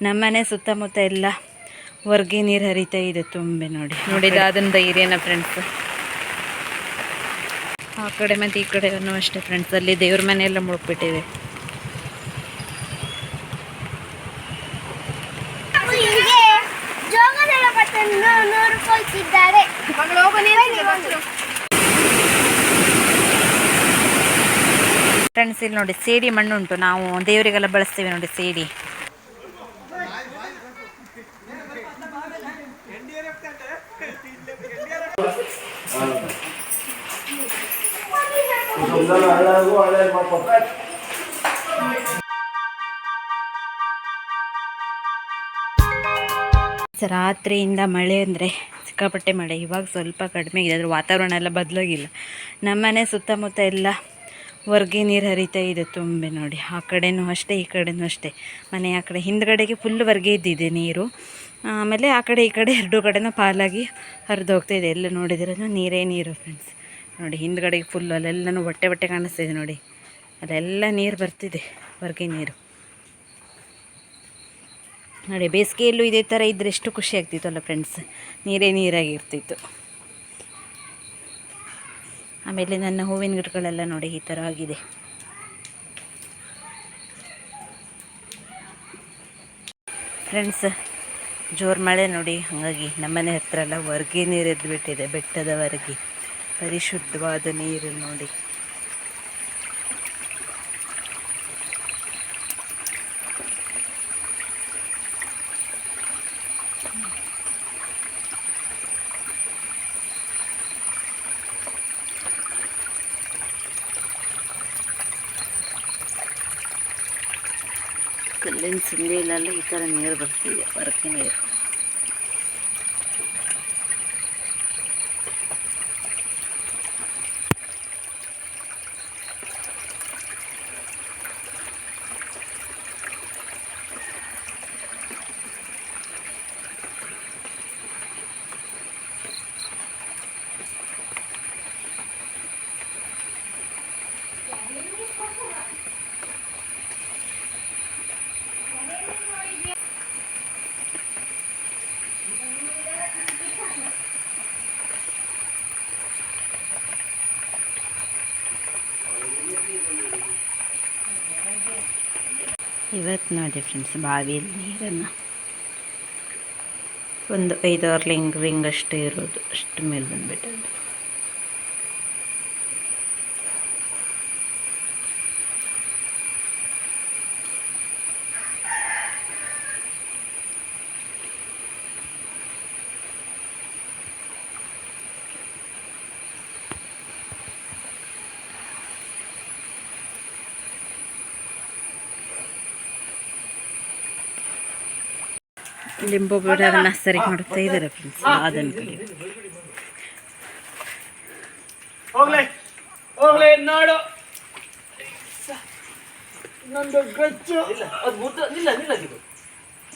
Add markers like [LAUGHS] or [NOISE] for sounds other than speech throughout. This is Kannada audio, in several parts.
ನಮ್ಮನೆ ಸುತ್ತಮುತ್ತ ಎಲ್ಲ ಹೊರ್ಗೆ ನೀರು ಹರಿತಾ ಇದೆ ತುಂಬೆ ನೋಡಿ. ನೋಡಿದ ಅದನ್ನ ಧೈರ್ಯನ ಫ್ರೆಂಡ್ಸ್ ಆ ಕಡೆ ಮತ್ತು ಈ ಕಡೆ ಅಷ್ಟೇ ಫ್ರೆಂಡ್ಸ್ ಅಲ್ಲಿ ದೇವ್ರ ಮನೆ ಎಲ್ಲ ಮುಳುಗ್ಬಿಟ್ಟಿದೆ ಹಿಂಗೆ ಜೋಗದ ಬಟ್ಟನ್ನು ನೋಡಿಕೊಳ್ತಿದ್ದಾರೆ ಫ್ರೆಂಡ್ಸ್ ಇಲ್ಲಿ ನೋಡಿ ಸೇಡಿ ಮಣ್ಣು ಉಂಟು ನಾವು ದೇವರಿಗೆಲ್ಲ ಬಳಸ್ತೀವಿ ನೋಡಿ ಸೇಡಿ. ರಾತ್ರಿಯಿಂದ ಮಳೆ ಅಂದರೆ ಸಿಕ್ಕಾಪಟ್ಟೆ ಮಳೆ. ಇವಾಗ ಸ್ವಲ್ಪ ಕಡಿಮೆ ಇದೆ ಅದ್ರ ವಾತಾವರಣ ಎಲ್ಲ ಬದಲಾಗಿಲ್ಲ. ನಮ್ಮನೆ ಸುತ್ತಮುತ್ತ ಎಲ್ಲ ಹೊರ್ಗೆ ನೀರು ಹರಿತಾ ಇದೆ ತುಂಬೆ ನೋಡಿ. ಆ ಕಡೆನೂ ಅಷ್ಟೇ, ಈ ಕಡೆನೂ ಅಷ್ಟೇ. ಮನೆ ಆ ಕಡೆ ಹಿಂದ್ಗಡೆಗೆ ಫುಲ್ ಹೊರ್ಗೆ ಇದ್ದಿದೆ ನೀರು. ಆಮೇಲೆ ಆ ಕಡೆ ಈ ಕಡೆ ಎರಡು ಕಡೆನೂ ಪಾಲಾಗಿ ಹರಿದು ಹೋಗ್ತಾ ಇದೆ. ಎಲ್ಲ ನೋಡಿದಿರೋ ನೀರೇ ನೀರು ಫ್ರೆಂಡ್ಸ್ ನೋಡಿ ಹಿಂದ್ಗಡೆಗೆ ಫುಲ್ಲು ಅಲ್ಲೆಲ್ಲನೂ ಬಟ್ಟೆ ಹೊಟ್ಟೆ ಕಾಣಿಸ್ತಿದೆ ನೋಡಿ. ಅಲ್ಲೆಲ್ಲ ನೀರು ಬರ್ತಿದೆ, ಹೊರಗೆ ನೀರು. ನೋಡಿ ಬೇಸಿಗೆಯಲ್ಲೂ ಇದೇ ಥರ ಇದ್ದರೆ ಎಷ್ಟು ಖುಷಿ ಆಗ್ತಿತ್ತಲ್ಲ ಫ್ರೆಂಡ್ಸ್ ನೀರೇ ನೀರಾಗಿರ್ತಿತ್ತು. ಆಮೇಲೆ ನನ್ನ ಹೂವಿನ ಗಿಡಗಳೆಲ್ಲ ನೋಡಿ ಈ ಥರ ಆಗಿದೆ. ಫ್ರೆಂಡ್ಸ್ ಜೋರು ಮಳೆ ನೋಡಿ, ಹಾಗಾಗಿ ನಮ್ಮನೆ ಹತ್ರ ಎಲ್ಲ ಹೊರ್ಗೆ ನೀರು ಎದ್ದುಬಿಟ್ಟಿದೆ ಬೆಟ್ಟದವರೆಗೆ ಪರಿಶುದ್ಧವಾದ ನೀರು ನೋಡಿ. ಕಲ್ಲಿನ ಸಿಂಧಿಯಲ್ಲಿ ಈ ಥರ ನೀರು ಬರ್ತಿದೆ ಹೊರಕ್ಕೆ ನೀರು. ಇವತ್ತು ನೋಡಿ ಫ್ರೆಂಡ್ಸ್ ಬಾವಿಯಲ್ಲಿ ನೀರನ್ನು. ಒಂದು ಐದಾರು ಲಿಂಗ್ ರಿಂಗ್ ಅಷ್ಟೇ ಇರೋದು ಅಷ್ಟು ಮೇಲೆ ಬಂದುಬಿಟ್ಟದ್ದು. ಲಿಂಬು ಗಿಡವನ್ನು ಸರಿ ಮಾಡುತ್ತಾ ಇದ್ದಾರೆ ಫ್ರೆಂಡ್ಸ್ ಅದನ್ನು ಕಡೆ ಹೋಗ್ಲೆ. ಹೋಗ್ಲೆ ನಾಡು. ನಂದು ಗಚ್ಚು ಅದು ಮುದ್ದ ನಿಲ್ಲ ನಿಲ್ಲದಿದು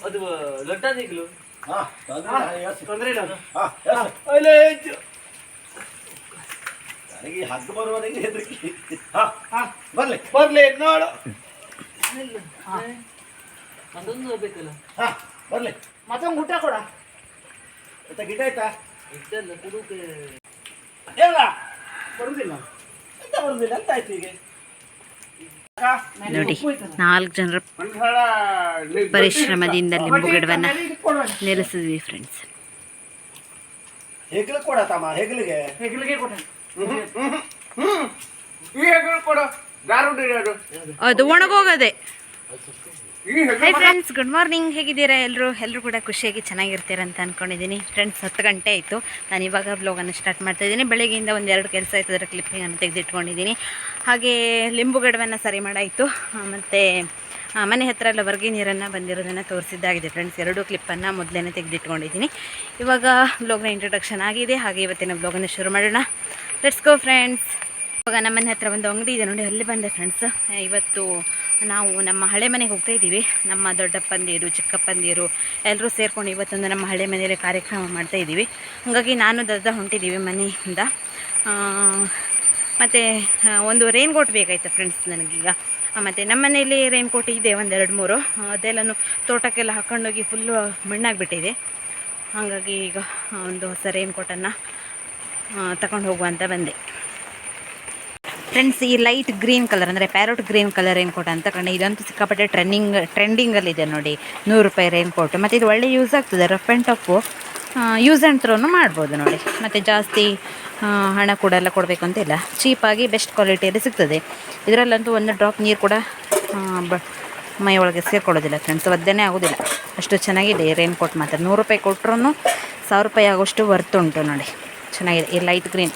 ಅದು ಲೊಟ್ಟಾದಿಗ್ಲು ತೊಂದ್ರೆ ಇಲ್ಲ. ಅಲ್ಲೇ ಹೆಚ್ಚು ನನಗೆ ಹಗ್ಗ ಬರುವವರೆಗೆ ಹೆದರಿಕೆ. ಹಾ ಹಾ ಬರ್ಲಿ. ಬರ್ಲಿ ನೋಡು. ಅದೊಂದು ಬೇಕಲ್ಲ. ಹಾ ಬರ್ಲಿ. ಮತ್ತೊಂದು ಊಟ ಕೊಡ. ಆಯ್ತಾ ಗಿಡ ಆಯ್ತಾ? ಇಷ್ಟೆಲ್ಲ ಕುಡುಕೆ. ಎಲ್ಲ ಬರುದಿಲ್ಲ. ಎಂತ ಬರುದಿಲ್ಲ? ಅಂತ ಆಯ್ತು ಈಗ ನೋಡಿ ನಾಲ್ಕು ಜನರ ಪರಿಶ್ರಮದಿಂದ ಲಿಂಬು ಗಿಡವನ್ನು ನೆಲೆಸಿದ್ವಿ ಫ್ರೆಂಡ್ಸ್ ಹೆಗ್ಲು ಕೊಡ ತಮ್ಮ ಹೆಗ್ಲಿಗೆ. ಹೆಗ್ಲಿಗೆ ಕೊಡ. ಈ ಹೆಗ್ಲು ಕೊಡು. ದಾರುಡಿ ಅದು ಅದು ಒಣಗೋಗದೆ. ಹೈ ಫ್ರೆಂಡ್ಸ್ ಗುಡ್ ಮಾರ್ನಿಂಗ್ ಹೇಗಿದ್ದೀರಾ ಎಲ್ಲರೂ ಎಲ್ಲರೂ ಕೂಡ ಖುಷಿಯಾಗಿ ಚೆನ್ನಾಗಿರ್ತೀರ ಅಂತ ಅಂದ್ಕೊಂಡಿದ್ದೀನಿ ಫ್ರೆಂಡ್ಸ್ ಹತ್ತು ಗಂಟೆ ಆಯಿತು. ನಾನು ಇವಾಗ ಬ್ಲಾಗನ್ನು ಸ್ಟಾರ್ಟ್ ಮಾಡ್ತಾ ಇದ್ದೀನಿ. ಬೆಳಗ್ಗೆಯಿಂದ ಒಂದು ಎರಡು ಕೆಲಸ ಆಯಿತು. ಅದರ ಕ್ಲಿಪ್ಪಿಂಗನ್ನು ತೆಗೆದಿಟ್ಕೊಂಡಿದ್ದೀನಿ ಹಾಗೆ ಲಿಂಬು ಗಡವನ್ನು ಸರಿ ಮಾಡಾಯಿತು. ಮತ್ತು ಮನೆ ಹತ್ರ ಎಲ್ಲ ಹೊರಗೆ ನೀರನ್ನು ಬಂದಿರೋದನ್ನು ತೋರಿಸಿದ್ದಾಗಿದೆ ಫ್ರೆಂಡ್ಸ್ ಎರಡೂ ಕ್ಲಿಪ್ಪನ್ನು ಮೊದಲೇ ತೆಗೆದಿಟ್ಕೊಂಡಿದ್ದೀನಿ ಇವಾಗ ಬ್ಲಾಗ್ನ ಇಂಟ್ರೊಡಕ್ಷನ್ ಆಗಿದೆ. ಹಾಗೆ ಇವತ್ತಿನ ಬ್ಲಾಗನ್ನು ಶುರು ಮಾಡೋಣ. ಲೆಟ್ಸ್ ಗೋ ಫ್ರೆಂಡ್ಸ್ ಇವಾಗ ನಮ್ಮನೆ ಹತ್ರ ಒಂದು ಅಂಗಡಿ ಇದೆ ನೋಡಿ. ಅಲ್ಲಿ ಬಂದೆ ಫ್ರೆಂಡ್ಸ್ ಇವತ್ತು ನಾವು ನಮ್ಮ ಹಳೆ ಮನೆಗೆ ಹೋಗ್ತಾ ಇದ್ದೀವಿ. ನಮ್ಮ ದೊಡ್ಡಪ್ಪಂದಿರು, ಚಿಕ್ಕಪ್ಪಂದಿರು ಎಲ್ಲರೂ ಸೇರ್ಕೊಂಡು ಇವತ್ತೊಂದು ನಮ್ಮ ಹಳೆ ಮನೆಯಲ್ಲಿ ಕಾರ್ಯಕ್ರಮ ಮಾಡ್ತಾ ಇದ್ದೀವಿ. ಹಾಗಾಗಿ ನಾನು ದರ್ದ ಹೊಂಟಿದ್ದೀವಿ ಮನೆಯಿಂದ. ಮತ್ತು ಒಂದು ರೈನ್ ಕೋಟ್ ಬೇಕಾಯ್ತು ಫ್ರೆಂಡ್ಸ್ ನನಗೀಗ. ಮತ್ತು ನಮ್ಮ ಮನೆಯಲ್ಲಿ ರೈನ್ಕೋಟ್ ಇದೆ ಒಂದೆರಡು ಮೂರು. ಅದೆಲ್ಲನು ತೋಟಕ್ಕೆಲ್ಲ ಹಾಕೊಂಡೋಗಿ ಫುಲ್ಲು ಮಣ್ಣಾಗಿಬಿಟ್ಟಿದೆ. ಹಾಗಾಗಿ ಈಗ ಒಂದು ಹೊಸ ರೈನ್ಕೋಟನ್ನು ತಗೊಂಡು ಹೋಗುವ ಅಂತ ಬಂದೆ. ಫ್ರೆಂಡ್ಸ್, ಈ ಲೈಟ್ ಗ್ರೀನ್ ಕಲರ್ ಅಂದರೆ ಪ್ಯಾರೋಟ್ ಗ್ರೀನ್ ಕಲರ್ ರೈನ್ಕೋಟ್ ಅಂತ ಕಂಡು ಇದಂತೂ ಸಿಕ್ಕಾಪಟ್ಟೆ ಟ್ರೆಂಡಿಂಗ್ ಟ್ರೆಂಡಿಂಗಲ್ಲಿದೆ ನೋಡಿ. ನೂರು ರೂಪಾಯಿ ರೈನ್ಕೋಟ್ ಮತ್ತು ಇದು ಒಳ್ಳೆ ಯೂಸ್ ಆಗ್ತದೆ rough and tough use and ಥ್ರೋನು ಮಾಡ್ಬೋದು ನೋಡಿ. ಮತ್ತು ಜಾಸ್ತಿ ಹಣ ಕೂಡ ಎಲ್ಲ ಕೊಡಬೇಕು ಅಂತಿಲ್ಲ ಚೀಪಾಗಿ ಬೆಸ್ಟ್ ಕ್ವಾಲಿಟಿಯಲ್ಲಿ ಸಿಗ್ತದೆ. ಇದರಲ್ಲಂತೂ ಒಂದು ಡ್ರಾಪ್ ನೀರು ಕೂಡ ಬ, ಮೈ ಒಳಗೆ ಸೇರ್ಕೊಳ್ಳೋದಿಲ್ಲ ಫ್ರೆಂಡ್ಸ್ ಒದ್ದೇ ಆಗೋದಿಲ್ಲ. ಅಷ್ಟು ಚೆನ್ನಾಗಿದೆ ಈ ರೈನ್ಕೋಟ್ ಮಾತ್ರ. ನೂರು ರೂಪಾಯಿ ಕೊಟ್ಟರು ಸಾವಿರ ರೂಪಾಯಿ ಆಗೋಷ್ಟು ವರ್ತ್ ಉಂಟು ನೋಡಿ. ಚೆನ್ನಾಗಿದೆ ಈ ಲೈಟ್ ಗ್ರೀನ್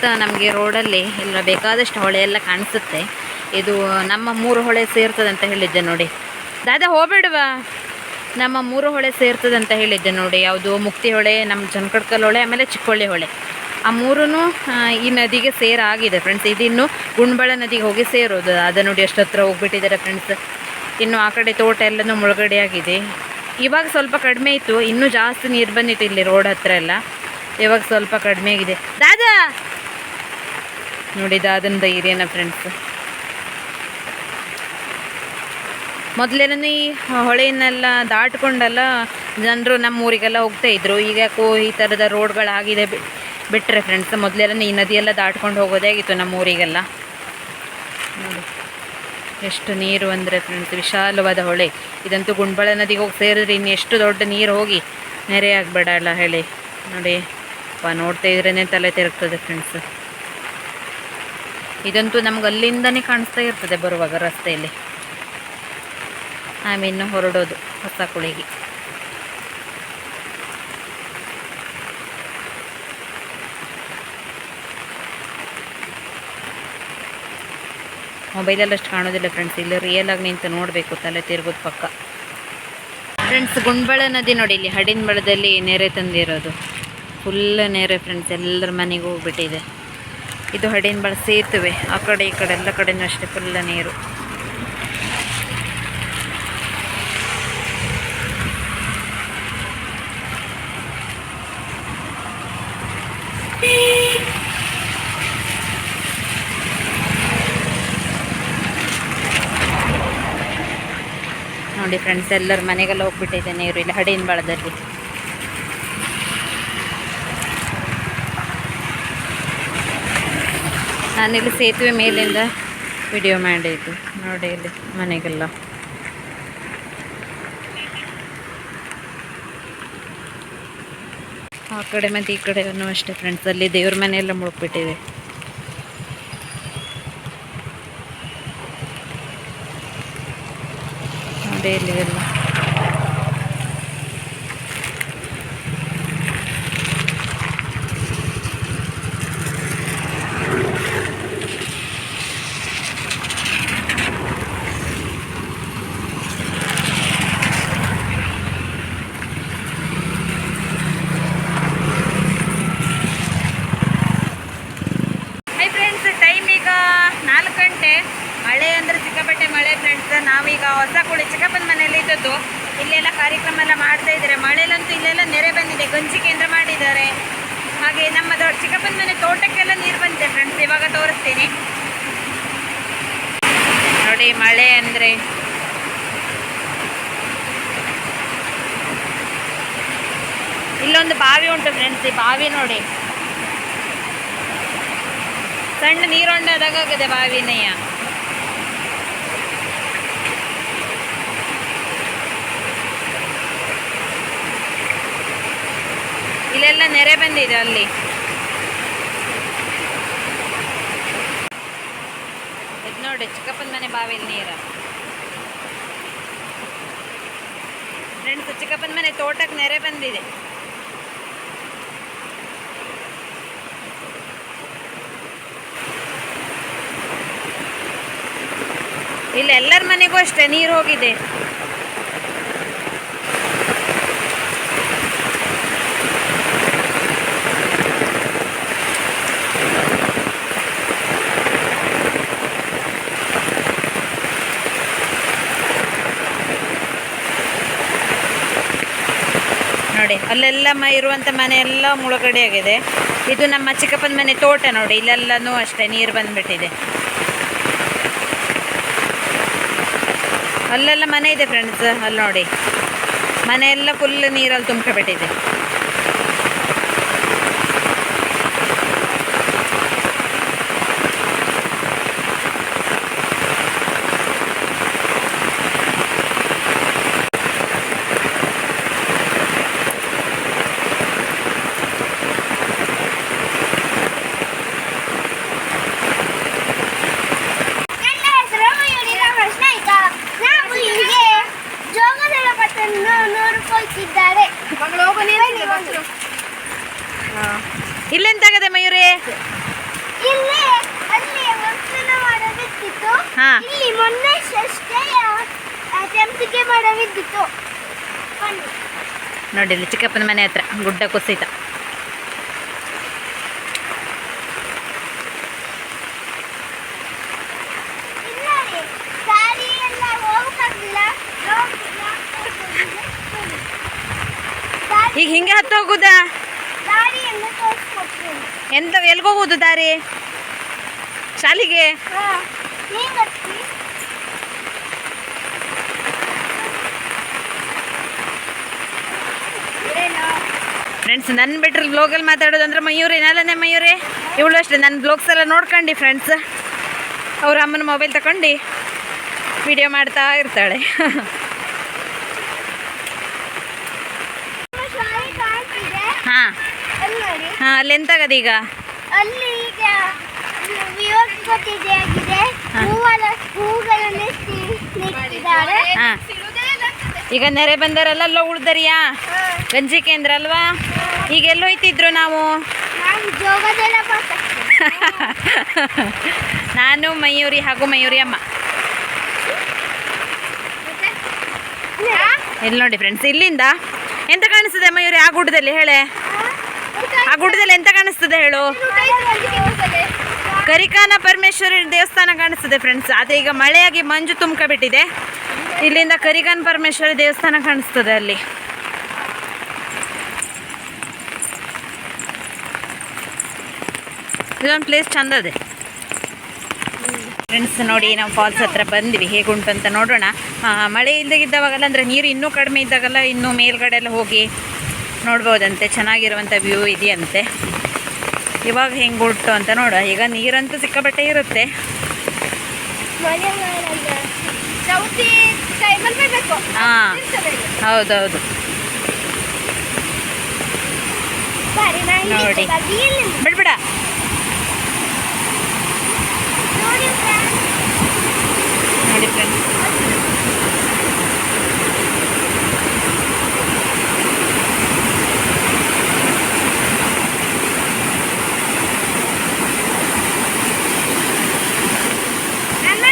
ಹೋಗ್ತಾ ನಮಗೆ ರೋಡಲ್ಲಿ ಎಲ್ಲ ಬೇಕಾದಷ್ಟು ಹೊಳೆ ಎಲ್ಲ ಕಾಣಿಸುತ್ತೆ. ಇದು ನಮ್ಮ ಮೂರು ಹೊಳೆ ಸೇರ್ತದೆ ಅಂತ ಹೇಳಿದ್ದೆ ನೋಡಿ. ದಾದಾ ಹೋಗ್ಬೇಡವಾ? ನಮ್ಮ ಮೂರು ಹೊಳೆ ಸೇರ್ತದೆ ಅಂತ ಹೇಳಿದ್ದೆ ನೋಡಿ. ಯಾವುದು ಮುಕ್ತಿ ಹೊಳೆ, ನಮ್ಮ ಜನಕಡ್ಕಲ್ ಹೊಳೆ, ಆಮೇಲೆ ಚಿಕ್ಕೊಳ್ಳಿ ಹೊಳೆ. ಆ ಮೂರೂ ಈ ನದಿಗೆ ಸೇರಾಗಿದೆ ಫ್ರೆಂಡ್ಸ್ ಇದಿನ್ನು ಗುಂಡ್ಬಳ ನದಿಗೆ ಹೋಗಿ ಸೇರೋದು. ಅದು ನೋಡಿ ಎಷ್ಟು ಹತ್ರ ಹೋಗ್ಬಿಟ್ಟಿದ್ದಾರೆ ಫ್ರೆಂಡ್ಸ್ ಇನ್ನು ಆ ಕಡೆ ತೋಟ ಎಲ್ಲನೂ ಮುಳುಗಡೆ ಆಗಿದೆ. ಇವಾಗ ಸ್ವಲ್ಪ ಕಡಿಮೆ ಇತ್ತು. ಇನ್ನೂ ಜಾಸ್ತಿ ನೀರು ಬಂದಿತ್ತು ಇಲ್ಲಿ ರೋಡ್ ಹತ್ರ ಎಲ್ಲ. ಇವಾಗ ಸ್ವಲ್ಪ ಕಡಿಮೆ ಆಗಿದೆ. ದಾದಾ! ನೋಡಿ ದಾದನ ಧೈರ್ಯನ ಫ್ರೆಂಡ್ಸ್ ಮೊದಲೇನೂ ಈ ಹೊಳೆಯನ್ನೆಲ್ಲ ದಾಟ್ಕೊಂಡೆಲ್ಲ ಜನರು ನಮ್ಮ ಊರಿಗೆಲ್ಲ ಹೋಗ್ತಾ ಇದ್ರು. ಈಗ ಯಾಕೋ ಈ ಥರದ ರೋಡ್ಗಳಾಗಿದೆ ಬಿಟ್ಟರೆ ಫ್ರೆಂಡ್ಸ್ ಮೊದಲೆಲ್ಲ ಈ ನದಿಯೆಲ್ಲ ದಾಟ್ಕೊಂಡು ಹೋಗೋದೇ ಆಗಿತ್ತು ನಮ್ಮ ಊರಿಗೆಲ್ಲ ನೋಡಿ, ಎಷ್ಟು ನೀರು ಅಂದರೆ ಫ್ರೆಂಡ್ಸ್ ವಿಶಾಲವಾದ ಹೊಳೆ. ಇದಂತೂ ಗುಂಡ್ಬಳ ನದಿಗೆ ಹೋಗಿ ಸೇರಿದ್ರೆ ಇನ್ನು ಎಷ್ಟು ದೊಡ್ಡ ನೀರು ಹೋಗಿ ನೆರೆ ಆಗಬೇಡ ಹೇಳಿ. ನೋಡಿ, ಅಪ್ಪ ನೋಡ್ತಾ ಇದ್ರೇ ತಲೆ ತಿರುಗ್ತದೆ ಫ್ರೆಂಡ್ಸ್ ಇದಂತೂ ನಮ್ಗೆ ಅಲ್ಲಿಂದನೇ ಕಾಣಿಸ್ತಾ ಇರ್ತದೆ ಬರುವಾಗ ರಸ್ತೆಯಲ್ಲಿ. ಆಮೇಲೆ ಹೊರಡೋದು ಹೊಸ ಕುಳಿಗೆ. ಮೊಬೈಲಲ್ಲಿ ಅಷ್ಟು ಕಾಣೋದಿಲ್ಲ ಫ್ರೆಂಡ್ಸ್ ಇಲ್ಲಿ ರಿಯಲ್ ಆಗಿ ನಿಂತು ನೋಡಬೇಕು ತಲೆ ತಿರುಗೋದು ಪಕ್ಕ. ಫ್ರೆಂಡ್ಸ್ ಗುಂಡ್ಬಳ ನದಿ ನೋಡಿ, ಇಲ್ಲಿ ಹಡಿನ ಬಳದಲ್ಲಿ ನೆರೆ ತಂದಿರೋದು. ಫುಲ್ ನೆರೆ ಫ್ರೆಂಡ್ಸ್ ಎಲ್ಲರ ಮನೆಗೆ ಹೋಗ್ಬಿಟ್ಟಿದೆ. ಇದು ಹಡಿನ್ಬಳ ಸೇತುವೆ. ಆ ಕಡೆ ಈ ಕಡೆ ಎಲ್ಲ ಕಡೆನೂ ಅಷ್ಟೇ ಫುಲ್ಲ ನೀರು. ನೋಡಿ ಫ್ರೆಂಡ್ಸ್ ಎಲ್ಲರ ಮನೆಗೆಲ್ಲ ಹೋಗ್ಬಿಟ್ಟಿದೆ ನೀರು. ಇಲ್ಲಿ ಹಡಿನ ಬಾಳದಲ್ಲಿ. ನಾನಿಲ್ಲಿ ಸೇತುವೆ ಮೇಲಿಂದ ವಿಡಿಯೋ ಮಾಡಿದ್ದು. ನೋಡಿ ಇಲ್ಲಿ ಮನೆಗೆಲ್ಲ. ಆ ಕಡೆ ಮತ್ತು ಈ ಕಡೆನೂ ಅಷ್ಟೇ ಫ್ರೆಂಡ್ಸ್ ಅಲ್ಲಿ ದೇವ್ರ ಮನೆಯೆಲ್ಲ ಮುಳುಗ್ಬಿಟ್ಟಿದೆ. ನೋಡಿ ಇಲ್ಲಿ ಎಲ್ಲ ಹೈ ಫ್ರೆಂಡ್ಸ್ ಟೈಮ್ ಈಗ ನಾಲ್ಕು ಗಂಟೆ ಮಳೆ ಅಂದರೆ ಸಿಕ್ಕಾಪಟ್ಟೆ ಮಳೆ ಫ್ರೆಂಡ್ಸ್ ನಾವೀಗ ಹೊಸ ಕುಳಿ ಚಿಕ್ಕಪ್ಪನ ಮನೆಯಲ್ಲಿ ಇದ್ದದ್ದು ಇಲ್ಲೆಲ್ಲ ಕಾರ್ಯಕ್ರಮ ಎಲ್ಲ ಮಾಡ್ತಾ ಇದ್ದಾರೆ ಮಳೆಲಂತೂ ಇಲ್ಲೆಲ್ಲ ನೆರೆ ಬಂದಿದೆ ಗಂಜಿ ಕೇಂದ್ರ ಮಾಡಿದ್ದಾರೆ ಹಾಗೆ ನಮ್ಮ ದೊಡ್ಡ ಚಿಕ್ಕಪ್ಪನ ಮನೆ ತೋಟಕ್ಕೆಲ್ಲ ನೀರು ಬಂದಿದೆ ಫ್ರೆಂಡ್ಸ್ ಇವಾಗ ತೋರಿಸ್ತೀನಿ ನೋಡಿ ಮಳೆ ಅಂದರೆ? ಇಲ್ಲೊಂದು ಬಾವಿ ಉಂಟು ಫ್ರೆಂಡ್ಸ್ ಈ ಬಾವಿ ನೋಡಿ. ಸಣ್ಣ ನೀರೊಂಡದಾಗದೆ ಬಾವಿನಯ್ಯ ಇಲ್ಲೆಲ್ಲ ನೆರೆ ಬಂದಿದೆ ಅಲ್ಲಿ ಇದು ನೋಡಿ, ಚಿಕ್ಕಪ್ಪನ ಮನೆ ಬಾವಿಲಿ ನೀರು. ಫ್ರೆಂಡ್ಸ್ ಚಿಕ್ಕಪ್ಪನ ಮನೆ ತೋಟಕ್ಕೆ ನೆರೆ ಬಂದಿದೆ. ಇಲ್ಲಿ ಎಲ್ಲರ ಮನೆಗೂ ಅಷ್ಟೇ ನೀರು ಹೋಗಿದೆ ನೋಡಿ ಇರುವಂತ ಇರುವಂಥ ಮನೆ ಎಲ್ಲ ಮುಳುಗಡೆ ಆಗಿದೆ ಇದು ನಮ್ಮ ಚಿಕ್ಕಪ್ಪನ ಮನೆ ತೋಟ ನೋಡಿ, ಇಲ್ಲೆಲ್ಲನೂ ಅಷ್ಟೇ ನೀರು ಬಂದ್ಬಿಟ್ಟಿದೆ. ಅಲ್ಲೆಲ್ಲ ಮನೆ ಇದೆ ಫ್ರೆಂಡ್ಸ್ ಅಲ್ಲಿ ನೋಡಿ. ಮನೆ ಎಲ್ಲ ಫುಲ್ ನೀರಲ್ಲಿ ತುಂಬ್ಕೊಬಿಟ್ಟಿದೆ ನನ್ನ ಹೆಸರು ಮಯೂರಿ ರಾಮಕೃಷ್ಣ ಆಯ್ತಾ ನಾವು ಹೀಗೆ ಜೋಗದ ಪಟ್ಟನ್ನು ನೋಡಿಕೊಳ್ತಿದ್ದಾರೆ ಇಲ್ಲೆಂತಾಗದೆ ಮಯೂರಿ ಇಲ್ಲಿ ಅಲ್ಲಿ ವರ್ಷನ ಮಾಡಬೇಕಿತ್ತು ಹಾ. ಇಲ್ಲಿ ಮೊನ್ನೆ ಅಷ್ಟೇ ಮಾಡಬೇಕಿತ್ತು ನೋಡಿ ಇಲ್ಲಿ ಚಿಕ್ಕಪ್ಪನ ಮನೆ ಹತ್ರ ಗುಡ್ಡ ಕುಸಿತ. ಈಗ ಹಿಂಗೆ ಹತ್ತು ಹೋಗುದಾ? ಗಾಡಿಯನ್ನು ತೋರಿಸ್ಕೊಡ್ತೀನಿ. ಎಂತ ಎಲ್ಗೋಗುದು ದಾರಿ? ಶಾಲಿಗೆ? ಫ್ರೆಂಡ್ಸ್ ನನ್ನ ಬಿಟ್ರೆ ಬ್ಲಾಗಲ್ಲಿ ಮಾತಾಡೋದಂದ್ರೆ ಮಯೂರಿ ಏನಲ್ಲನೇ ಮಯೂರಿ? ಇವಳು ಅಷ್ಟೇ ನನ್ನ ಬ್ಲಾಗ್ಸ್ ಎಲ್ಲ ನೋಡ್ಕೊಂಡು ಫ್ರೆಂಡ್ಸ್ ಅವ್ರ ಅಮ್ಮನ ಮೊಬೈಲ್ ತಗೊಂಡು ವಿಡಿಯೋ ಮಾಡ್ತಾ ಇರ್ತಾಳೆ. ಹಾಂ. ಅಲ್ಲಿ ಎಂತಾಗದೀಗ ಹಾಂ ಅಲ್ಲಿ ಎಂತಾಗದ ಈಗ ನೆರೆ ಬಂದವರೆಲ್ಲ ಅಲ್ಲೋ ಉಳ್ದರಿಯಾ? ಗಂಜಿ ಕೇಂದ್ರ ಅಲ್ವಾ? ಈಗ ಎಲ್ಲೋಯ್ತಿದ್ರು ನಾವು? [LAUGHS] ನಾನು ಮಯೂರಿ ಹಾಗೂ ಮಯೂರಿ ಅಮ್ಮ ಎಲ್ಲಿ ನೋಡಿ ಫ್ರೆಂಡ್ಸ್ ಇಲ್ಲಿಂದ ಎಂತ ಕಾಣಿಸ್ತದೆ ಮಯೂರಿ? ಆ ಗುಡ್ಡದಲ್ಲಿ ಹೇಳೆ. ಆ? ಗುಡ್ಡದಲ್ಲಿ ಎಂತ ಕಾಣಿಸ್ತದೆ ಹೇಳು? ಕರಿಕಾನ ಪರಮೇಶ್ವರಿ ದೇವಸ್ಥಾನ ಕಾಣಿಸ್ತದೆ ಫ್ರೆಂಡ್ಸ್ ಆದರೆ ಈಗ ಮಳೆಯಾಗಿ ಮಂಜು ತುಂಬ್ಕೊಬಿಟ್ಟಿದೆ ಇಲ್ಲಿಂದ ಕರಿಕಾನ ಪರಮೇಶ್ವರಿ ದೇವಸ್ಥಾನ ಕಾಣಿಸ್ತದೆ ಅಲ್ಲಿ. ಇದೊಂದು ಪ್ಲೇಸ್ ಚಂದ ಇದೆ. ಫ್ರೆಂಡ್ಸ್ ನೋಡಿ ನಾವು ಫಾಲ್ಸ್ ಹತ್ರ ಬಂದ್ವಿ. ಹೇಗುಂಟು ಅಂತ ನೋಡೋಣ. ಮಳೆ ಇಲ್ಲದಾಗಿದ್ದಾವಾಗಲ್ಲ ಅಂದರೆ ನೀರು ಇನ್ನೂ ಕಡಿಮೆ ಇದ್ದಾಗಲ್ಲ ಇನ್ನೂ ಮೇಲ್ಗಡೆ ಎಲ್ಲ ಹೋಗಿ ನೋಡ್ಬೋದಂತೆ. ಚೆನ್ನಾಗಿರುವಂಥ ವ್ಯೂ ಇದೆಯಂತೆ. ಇವಾಗ ಹೆಂಗೆ ಉಂಟು ಅಂತ ನೋಡ. ಈಗ ನೀರಂತೂ ಸಿಕ್ಕಾಪಟ್ಟೆ ಇರುತ್ತೆ. ಹಾಂ. ಹೌದೌದು. ನೋಡಿ. ಬಿಡ್ಬಿಡ. ನೋಡಿ ಫ್ರೆಂಡ್ಸ್ ಅಮ್ಮ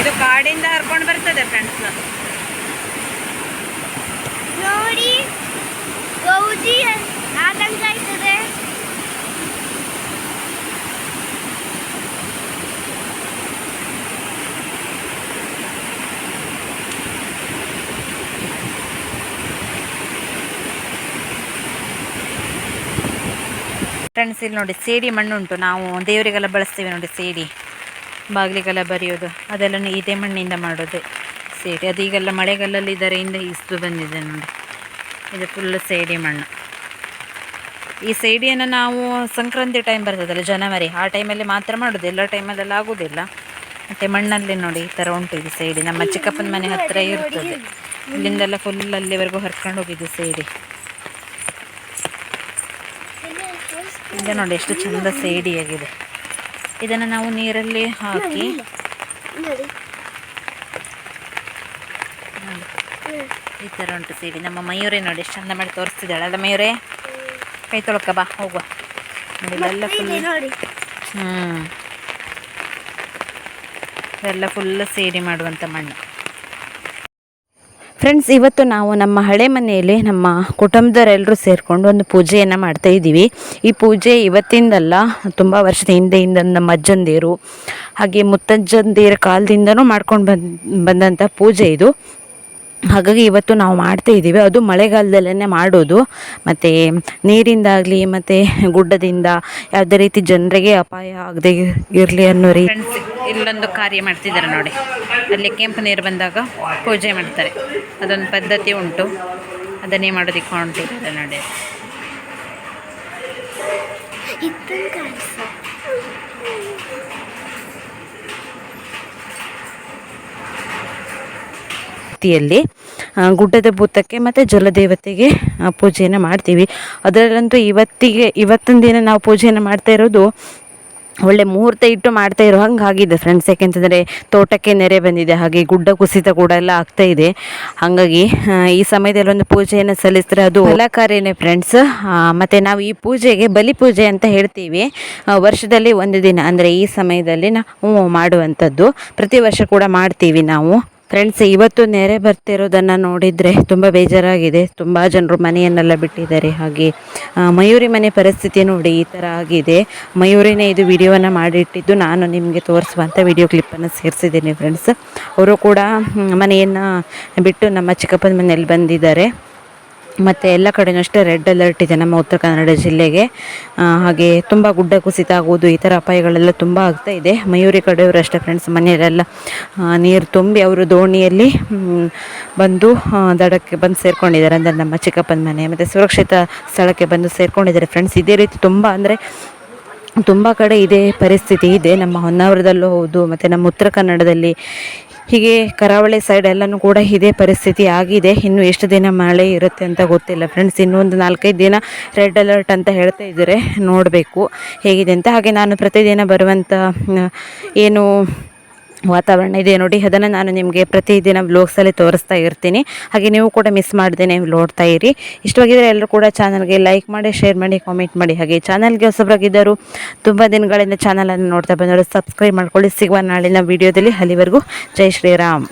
ಇದು ಕಾಡಿಂದ ಹರ್ಕೊಂಡು ಬರ್ತದೆ ಫ್ರೆಂಡ್ಸ್ ನೋಡಿ ಗೌಜಿ ಆದಂಗ ಆಯ್ತದೆ ಫ್ರೆಂಡ್ಸ್ ಇಲ್ಲಿ ನೋಡಿ, ಸೇಡಿ ಮಣ್ಣುಂಟು. ನಾವು ದೇವರಿಗೆಲ್ಲ ಬಳಸ್ತೀವಿ ನೋಡಿ, ಸೇಡಿ. ಬಾಗಿಲಿಗೆಲ್ಲ ಬರೆಯೋದು. ಅದೆಲ್ಲ ಇದೇ ಮಣ್ಣಿಂದ ಮಾಡೋದು, ಸೇಡಿ. ಅದು ಈಗೆಲ್ಲ ಮಳೆಗಾಲಲ್ಲಿ ಇದರಿಂದ ಇಸ್ದು ಬಂದಿದೆ ನೋಡಿ. ಇದು ಫುಲ್ಲು ಸೇಡಿ ಮಣ್ಣು. ಈ ಸೇಡಿಯನ್ನು ನಾವು ಸಂಕ್ರಾಂತಿ ಟೈಮ್ ಬರ್ತದಲ್ಲ, ಜನವರಿ. ಆ ಟೈಮಲ್ಲಿ ಮಾತ್ರ ಮಾಡೋದು. ಎಲ್ಲ ಟೈಮಲ್ಲೆಲ್ಲ ಆಗೋದಿಲ್ಲ. ಮತ್ತು ಮಣ್ಣಲ್ಲಿ ನೋಡಿ, ಈ ಥರ ಉಂಟು ಇದು ಸೇಡಿ. ನಮ್ಮ ಚಿಕ್ಕಪ್ಪನ ಮನೆ ಹತ್ತಿರ ಇರ್ತದೆ. ಇಲ್ಲಿಂದೆಲ್ಲ ಫುಲ್ ಅಲ್ಲಿವರೆಗೂ ಹರ್ಕೊಂಡು ಹೋಗಿದ್ದು ಸೈಡಿ. ಈಗ ನೋಡಿ ಎಷ್ಟು ಚಂದ ಸೇಡಿಯಾಗಿದೆ ಇದನ್ನು ನಾವು ನೀರಲ್ಲಿ ಹಾಕಿ ಈ ಥರ ಉಂಟು ಸೇಡಿ. ನಮ್ಮ ಮಯೂರೇ ನೋಡಿ ಎಷ್ಟು ಚಂದ ಮಾಡಿ ತೋರಿಸ್ತಿದ್ದಾಳೆ. ಅಲ್ಲ ಮಯೂರೇ ಕೈ ತೊಳ್ಕ ಬಾ ಹೋಗುವ. ಇಲ್ಲೆಲ್ಲ ಫುಲ್ ಹ್ಞೂ ಎಲ್ಲ ಫುಲ್ ಸೇಡಿ ಮಾಡುವಂಥ ಮಣ್ಣು. ಫ್ರೆಂಡ್ಸ್ ಇವತ್ತು ನಾವು ನಮ್ಮ ಹಳೆ ಮನೆಯಲ್ಲಿ ನಮ್ಮ ಕುಟುಂಬದವರೆಲ್ಲರೂ ಸೇರಿಕೊಂಡು ಒಂದು ಪೂಜೆಯನ್ನು ಮಾಡ್ತಾ ಇದ್ದೀವಿ. ಈ ಪೂಜೆ ಇವತ್ತಿಂದಲ್ಲ ತುಂಬ ವರ್ಷದ ಹಿಂದೆಯಿಂದ ನಮ್ಮ ಅಜ್ಜಂದಿರು ಹಾಗೆ ಮುತ್ತಜ್ಜಂದಿರ ಕಾಲದಿಂದನೂ ಮಾಡ್ಕೊಂಡು ಬಂದು ಬಂದಂಥ ಪೂಜೆ ಇದು. ಹಾಗಾಗಿ ಇವತ್ತು ನಾವು ಮಾಡ್ತಾ ಇದ್ದೀವಿ. ಅದು ಮಳೆಗಾಲದಲ್ಲೇ ಮಾಡೋದು. ಮತ್ತು ನೀರಿಂದಾಗಲಿ ಮತ್ತು ಗುಡ್ಡದಿಂದ ಯಾವುದೇ ರೀತಿ ಜನರಿಗೆ ಅಪಾಯ ಆಗದೆ ಇರಲಿ ಅನ್ನೋ ರೀತಿ ಇಲ್ಲೊಂದು ಕಾರ್ಯ ಮಾಡ್ತಿದ್ದಾರೆ ನೋಡಿ. ಅಲ್ಲಿ ಕೆಂಪು ನೀರು ಬಂದಾಗ ಪೂಜೆ ಮಾಡ್ತಾರೆ. ಅದೊಂದು ಪದ್ಧತಿ ಉಂಟು. ಅದನ್ನೇ ಮಾಡೋದಿಕ್ಕೆ ಹೊಂಟಿದ್ದಾರೆ ನೋಡಿ. ರೀತಿಯಲ್ಲಿ ಗುಡ್ಡದ ಭೂತಕ್ಕೆ ಮತ್ತು ಜಲದೇವತೆಗೆ ಪೂಜೆಯನ್ನು ಮಾಡ್ತೀವಿ. ಅದರಲ್ಲಂತೂ ಇವತ್ತಿಗೆ, ಇವತ್ತಿನ ದಿನ ನಾವು ಪೂಜೆಯನ್ನು ಮಾಡ್ತಾ ಇರೋದು ಒಳ್ಳೆ ಮುಹೂರ್ತ ಇಟ್ಟು ಮಾಡ್ತಾ ಇರೋ ಹಂಗೆ ಆಗಿದೆ ಫ್ರೆಂಡ್ಸ್ ಯಾಕೆಂತಂದರೆ ತೋಟಕ್ಕೆ ನೆರೆ ಬಂದಿದೆ, ಹಾಗೆ ಗುಡ್ಡ ಕುಸಿತ ಕೂಡ ಎಲ್ಲ ಆಗ್ತಾ ಇದೆ. ಹಾಗಾಗಿ ಈ ಸಮಯದಲ್ಲಿ ಒಂದು ಪೂಜೆಯನ್ನು ಸಲ್ಲಿಸಿದ್ರೆ ಅದು ಫಲಕಾರಿನೇ ಫ್ರೆಂಡ್ಸ್ ಮತ್ತು ನಾವು ಈ ಪೂಜೆಗೆ ಬಲಿ ಪೂಜೆ ಅಂತ ಹೇಳ್ತೀವಿ. ವರ್ಷದಲ್ಲಿ ಒಂದು ದಿನ, ಅಂದರೆ ಈ ಸಮಯದಲ್ಲಿ ನಾವು ಮಾಡುವಂಥದ್ದು. ಪ್ರತಿ ವರ್ಷ ಕೂಡ ಮಾಡ್ತೀವಿ ನಾವು. ಫ್ರೆಂಡ್ಸ್ ಇವತ್ತು ನೆರೆ ಬರ್ತಿರೋದನ್ನು ನೋಡಿದರೆ ತುಂಬ ಬೇಜಾರಾಗಿದೆ. ತುಂಬ ಜನರು ಮನೆಯನ್ನೆಲ್ಲ ಬಿಟ್ಟಿದ್ದಾರೆ. ಹಾಗೆ ಮಯೂರಿ ಮನೆ ಪರಿಸ್ಥಿತಿ ನೋಡಿ ಈ ಥರ ಆಗಿದೆ. ಮಯೂರಿನೇ ಇದು ವಿಡಿಯೋನ ಮಾಡಿಟ್ಟಿದ್ದು ನಾನು ನಿಮಗೆ ತೋರಿಸುವಂಥ ವಿಡಿಯೋ ಕ್ಲಿಪ್ಪನ್ನು ಸೇರಿಸಿದ್ದೀನಿ ಫ್ರೆಂಡ್ಸ್ ಅವರು ಕೂಡ ಮನೆಯನ್ನು ಬಿಟ್ಟು ನಮ್ಮ ಚಿಕ್ಕಪ್ಪನ ಮನೆಯಲ್ಲಿ ಬಂದಿದ್ದಾರೆ. ಮತ್ತು ಎಲ್ಲ ಕಡೆಯೂ ಅಷ್ಟೇ ರೆಡ್ ಅಲರ್ಟ್ ಇದೆ ನಮ್ಮ ಉತ್ತರ ಕನ್ನಡ ಜಿಲ್ಲೆಗೆ. ಹಾಗೆ ತುಂಬ ಗುಡ್ಡ ಕುಸಿತ ಆಗುವುದು ಈ ಥರ ಅಪಾಯಗಳೆಲ್ಲ ತುಂಬ ಆಗ್ತಾ ಇದೆ. ಮಯೂರಿ ಕಡೆಯವರು ಅಷ್ಟೇ ಫ್ರೆಂಡ್ಸ್ ಮನೆಯಲ್ಲೆಲ್ಲ ನೀರು ತುಂಬಿ ಅವರು ದೋಣಿಯಲ್ಲಿ ಬಂದು ದಡಕ್ಕೆ ಬಂದು ಸೇರ್ಕೊಂಡಿದ್ದಾರೆ. ಅಂದರೆ ನಮ್ಮ ಚಿಕ್ಕಪ್ಪನ ಮನೆ, ಮತ್ತು ಸುರಕ್ಷಿತ ಸ್ಥಳಕ್ಕೆ ಬಂದು ಸೇರ್ಕೊಂಡಿದ್ದಾರೆ ಫ್ರೆಂಡ್ಸ್ ಇದೇ ರೀತಿ ತುಂಬ ಅಂದರೆ ತುಂಬ ಕಡೆ ಇದೇ ಪರಿಸ್ಥಿತಿ ಇದೆ. ನಮ್ಮ ಹೊನ್ನಾವರದಲ್ಲೂ ಹೌದು, ಮತ್ತು ನಮ್ಮ ಉತ್ತರ ಕನ್ನಡದಲ್ಲಿ ಹೀಗೆ ಕರಾವಳಿ ಸೈಡ್ ಎಲ್ಲನೂ ಕೂಡ ಇದೇ ಪರಿಸ್ಥಿತಿ ಆಗಿದೆ. ಇನ್ನು ಎಷ್ಟು ದಿನ ಮಳೆ ಇರುತ್ತೆ ಅಂತ ಗೊತ್ತಿಲ್ಲ ಫ್ರೆಂಡ್ಸ್ ಇನ್ನೊಂದು ನಾಲ್ಕೈದು ದಿನ ರೆಡ್ ಅಲರ್ಟ್ ಅಂತ ಹೇಳ್ತಾ ಇದ್ದಾರೆ ನೋಡಬೇಕು. ಹೇಗಿದೆ ಅಂತ. ಹಾಗೆ ನಾನು ಪ್ರತಿದಿನ ಬರುವಂಥ ಏನು ವಾತಾವರಣ ಇದೆ ನೋಡಿ. ಅದನ್ನು ನಾನು ನಿಮಗೆ ಪ್ರತಿದಿನ ವ್ಲೋಗ್ಸಲ್ಲಿ ತೋರಿಸ್ತಾ ಇರ್ತೀನಿ. ಹಾಗೆ ನೀವು ಕೂಡ ಮಿಸ್ ಮಾಡ್ದೇನೆ ನೋಡ್ತಾ ಇರಿ. ಇಷ್ಟವಾಗಿದ್ದರೆ ಎಲ್ಲರೂ ಕೂಡ ಚಾನಲ್ಗೆ ಲೈಕ್ ಮಾಡಿ ಶೇರ್ ಮಾಡಿ ಕಾಮೆಂಟ್ ಮಾಡಿ. ಹಾಗೆ ಚಾನಲ್ಗೆ ಹೊಸಬ್ರಾಗಿದ್ದರು ತುಂಬ ದಿನಗಳಿಂದ ಚಾನಲನ್ನು ನೋಡ್ತಾ ಬಂದವರು ಸಬ್ಸ್ಕ್ರೈಬ್ ಮಾಡ್ಕೊಳ್ಳಿ. ಸಿಗುವ ನಾಳಿನ ವೀಡಿಯೋದಲ್ಲಿ ಅಲ್ಲಿವರೆಗೂ ಜೈ ಶ್ರೀರಾಮ್.